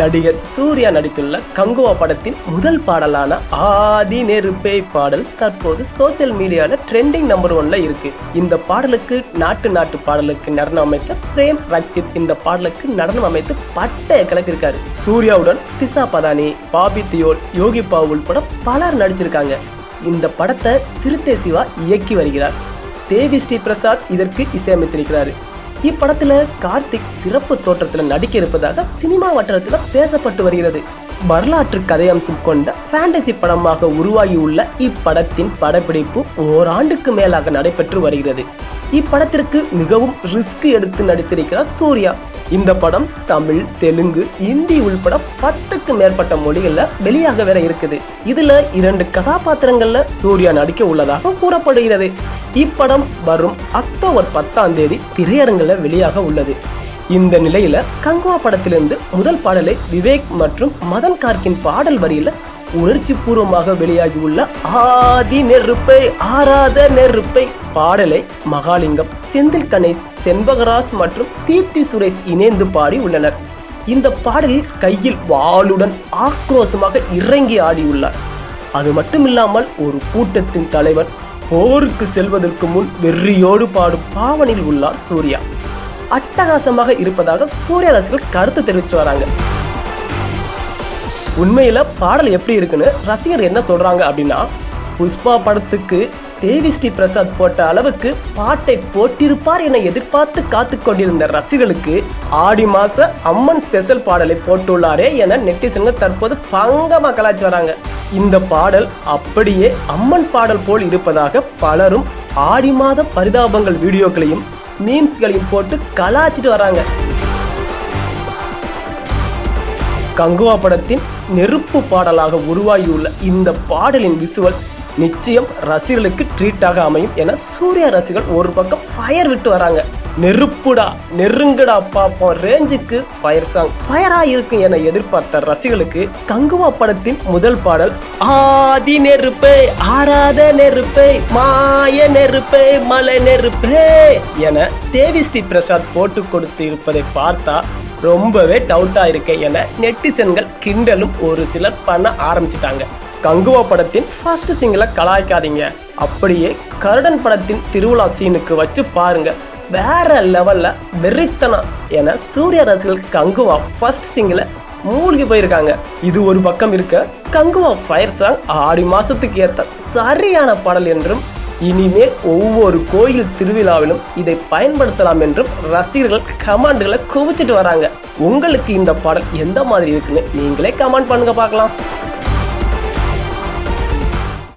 நடிகர் சூர்யா நடித்துள்ள கங்குவா படத்தின் முதல் பாடலான ஆதி நெருப்பே பாடல் தற்போது சோசியல் மீடியாவில் ட்ரெண்டிங் நம்பர் ஒன்ல இருக்கு. இந்த பாடலுக்கு நாட்டு நாட்டு பாடலுக்கு நடனம் அமைத்த பிரேம் ரக்ஷித் இந்த பாடலுக்கு நடனம் அமைத்து பட்டைய கிளப்பியிருக்காரு சூர்யாவுடன் திசா பதானி பாபி தியோல் யோகி பாவு உள்பட பலர் நடிச்சிருக்காங்க. இந்த படத்தை சிறுத்தை சிவா இயக்கி வருகிறார். தேவி ஸ்ரீ பிரசாத் இதற்கு இசையமைத்திருக்கிறார். இப்படத்துல கார்த்திக் சிறப்பு தோற்றத்தில் நடிக்க இருப்பதாக சினிமா வட்டாரத்தில் பேசப்பட்டு வருகிறது. வரலாற்று கதையம்சம் கொண்ட ஃபேண்டசி படமாக உருவாகியுள்ள இப்படத்தின் படப்பிடிப்பு ஓராண்டுக்கு மேலாக நடைபெற்று வருகிறது. இப்படத்திற்கு மிகவும் ரிஸ்க் எடுத்து நடித்திருக்கிறார் சூர்யா. இந்த படம் தமிழ் தெலுங்கு இந்தி உள்பட பத்துக்கு மேற்பட்ட மொழிகளில் வெளியாக வேற இருக்குது. இதுல இரண்டு கதாபாத்திரங்கள்ல சூர்யா நடிக்க உள்ளதாக கூறப்படுகிறது. இப்படம் வரும் அக்டோபர் பத்தாம் தேதி திரையரங்கில் வெளியாக உள்ளது. இந்த நிலையில கங்குவா படத்திலிருந்து முதல் பாடலை விவேக் மற்றும் மதன் கார்கின் பாடல் வரியில உணர்ச்சி பூர்வமாக வெளியாகியுள்ள ஆதி நெருப்பை ஆராத நெருப்பை பாடலை மகாலிங்கம் செந்தில் கணேஷ் செண்பகராஜ் மற்றும் தீப்தி சுரேஷ் இணைந்து பாடி உள்ளனர். இந்த பாடலில் கையில் வாளுடன் ஆக்ரோஷமாக இறங்கி ஆடியுள்ளார். அது மட்டுமில்லாமல் ஒரு கூட்டத்தின் தலைவர் போருக்கு செல்வதற்கு முன் வெறியோடு பாடும் பாவனில் உள்ளார் சூர்யா. அட்டகாசமாக இருப்பதாக சூர்யா ரசிகர்கள் கருத்து தெரிவிச்சு வராங்க. உண்மையில பாடல் எப்படி இருக்குன்னு ரசிகர் என்ன சொல்றாங்க அப்படின்னா புஷ்பா படத்துக்கு தேவி ஸ்ரீ பிரசாத் போட்ட அளவுக்கு பாட்டை போட்டிருப்பார் என எதிர்பார்த்து காத்து கொண்டிருந்த ரசிகர்களுக்கு ஆடி மாச அம்மன் ஸ்பெஷல் பாடலை போட்டுள்ளாரே என நெட்டிசன்கள் தற்போது பங்கமாக கலாச்சி வராங்க. இந்த பாடல் அப்படியே அம்மன் பாடல் போல் இருப்பதாக பலரும் ஆடி மாத பரிதாபங்கள் வீடியோக்களையும் மீம்ஸ்களையும் போட்டு கலாச்சிட்டு வராங்க. கங்குவா படத்தின் நெருப்பு பாடலாக உருவாகியுள்ள இந்த பாடலின் விசுவல்ஸ் நிச்சயம் ரசிகர்களுக்கு ட்ரீட்டாக அமையும் என சூர்யா ரசிகர்கள் ஒரு பக்கம் ஃபயர் விட்டு வராங்க. நெருப்புடா நெருங்குடா பாப்போம். ரேஞ்சுக்கு ஃபயர் சாங் ஃபயரா இருக்கும் என எதிர்பார்த்த ரசிகளுக்கு கங்குவா படத்தின் முதல் பாடல் ஆதி நெருப்பே ஆராத நெருப்பே மாய நெருப்பே மலை நெருப்பே என தேவி ஸ்ரீ பிரசாத் போட்டு கொடுத்து இருப்பதை பார்த்தா ரொம்பவே டவுட்டா இருக்கு என நெட்டிசன்கள் கிண்டலும் ஒரு சிலர் பண்ண ஆரம்பிச்சிட்டாங்க. கங்குவா படத்தின் ஃபர்ஸ்ட் சிங்கிளை கலாய்க்காதீங்க. அப்படியே கருடன் படத்தின் திருவிழா சீனுக்கு வச்சு பாருங்க. வேற லெவலில் வெறித்தனம் என சூர்யா ரசிகர்கள் கங்குவா ஃபர்ஸ்ட் சிங்கில் மூழ்கி போயிருக்காங்க. இது ஒரு பக்கம் இருக்க கங்குவா ஃபயர் சாங் ஆடி மாதத்துக்கு ஏற்ற சரியான பாடல் என்றும் இனிமேல் ஒவ்வொரு கோயில் திருவிழாவிலும் இதை பயன்படுத்தலாம் என்றும் ரசிகர்கள் கமாண்டுகளை குவிச்சிட்டு வராங்க. உங்களுக்கு இந்த பாடல் எந்த மாதிரி இருக்குன்னு நீங்களே கமெண்ட் பண்ணுங்க பார்க்கலாம்.